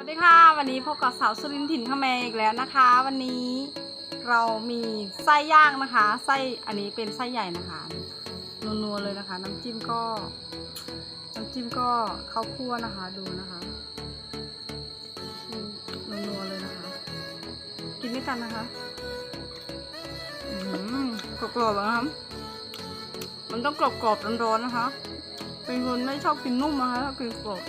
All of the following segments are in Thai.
สวัสดีค่ะ วันนี้พบกับสาวสุรินทร์ถิ่นขแมอีกแล้วนะคะ วันนี้เรามีไส้ย่างนะคะ ไส้อันนี้เป็นไส้ใหญ่นะคะนัวๆเลยนะคะ น้ำจิ้มก็น้ำจิ้มก็ข้าวคั่วนะคะดูนะคะนัวๆเลยนะคะ กินด้วยกันนะคะอืมกรอบๆนะคะมันต้องกรอบๆร้อนๆนะคะ เป็นคนไม่ชอบกินนุ่มนะคะชอบกินกรอบ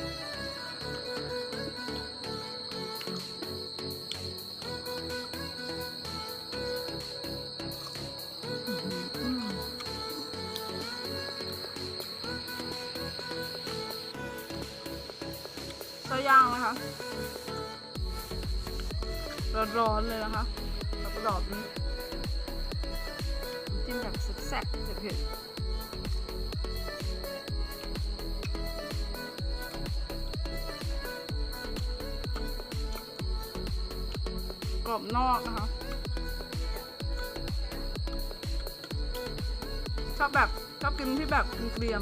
ไส้ย่างนะคะ ร้อนๆเลยนะคะแล้วก็ดอบนี้จิ้มแบบแซ่บเผ็ดๆกรอบนอกนะคะชอบแบบชอบกินที่แบบเกรียม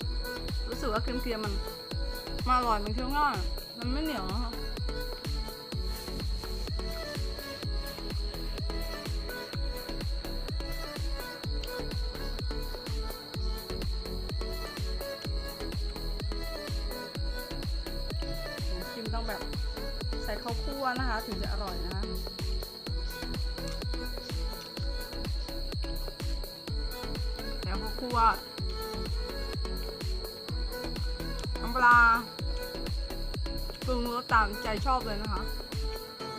ๆรู้สึกว่าเกรียมๆมัน มาอร่อยมันเคี้ยวง่ายมันไม่เหนียวนะคะน้ำจิ้มต้องแบบใส่ข้าวคั่วนะคะ ถึงจะอร่อยนะคะแล้วข้าวคั่ว น้ำปลาปรุงรสตามใจชอบเลยนะคะ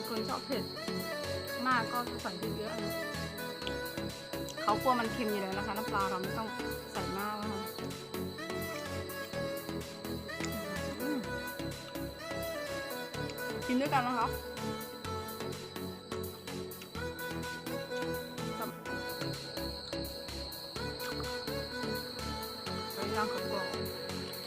คนชอบเผ็ดมากก็ใส่เยอะๆเขาวคั่วมันเค็มอยู่แล้วนะคะ น้ำปลาเราไม่ต้องใส่มากนะคะกินด้วยกันนะคะไปย่างกรอบๆอืม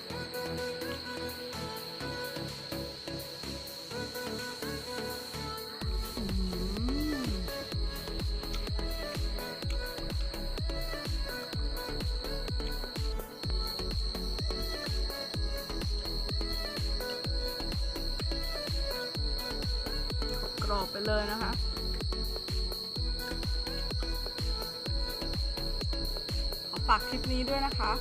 กรอบไปเลยนะคะขอฝากคลิปนี้ด้วยนะคะ